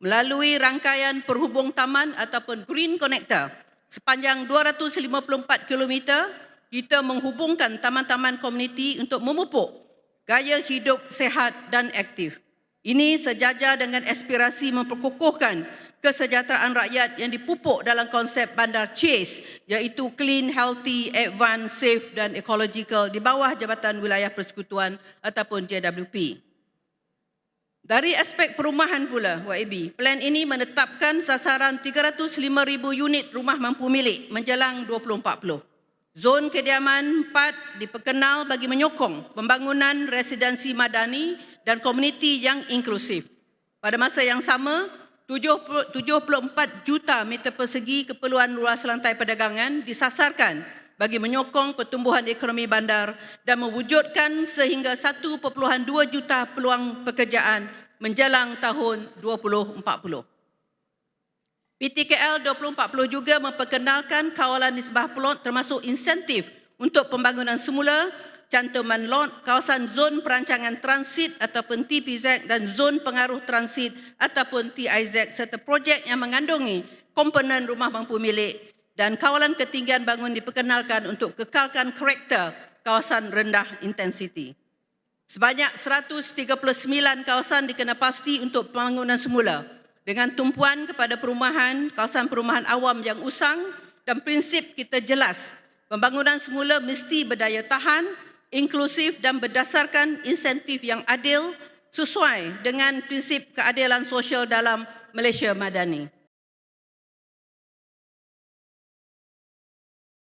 melalui rangkaian perhubung taman ataupun Green Connector sepanjang 254 km kita menghubungkan taman-taman komuniti untuk memupuk gaya hidup sehat dan aktif. Ini sejajar dengan aspirasi memperkukuhkan kesejahteraan rakyat yang dipupuk dalam konsep bandar CHASE iaitu Clean, Healthy, Advanced, Safe dan Ecological di bawah Jabatan Wilayah Persekutuan ataupun JWP. Dari aspek perumahan pula, YAB, plan ini menetapkan sasaran 305,000 unit rumah mampu milik menjelang 2040. Zon kediaman 4 diperkenal bagi menyokong pembangunan residensi madani dan komuniti yang inklusif. Pada masa yang sama, 70 74 juta meter persegi keperluan luas lantai perdagangan disasarkan bagi menyokong pertumbuhan ekonomi bandar dan mewujudkan sehingga 1.2 juta peluang pekerjaan menjelang tahun 2040. PTKL 2040 juga memperkenalkan kawalan nisbah plot termasuk insentif untuk pembangunan semula cantuman lot kawasan zon perancangan transit ataupun TPZ dan zon pengaruh transit ataupun TIZ serta projek yang mengandungi komponen rumah mampu milik dan kawalan ketinggian bangun diperkenalkan untuk kekalkan karakter kawasan rendah intensiti. Sebanyak 139 kawasan dikena pasti untuk pembangunan semula dengan tumpuan kepada perumahan, kawasan perumahan awam yang usang dan prinsip kita jelas. Pembangunan semula mesti berdaya tahan, inklusif dan berdasarkan insentif yang adil sesuai dengan prinsip keadilan sosial dalam Malaysia Madani.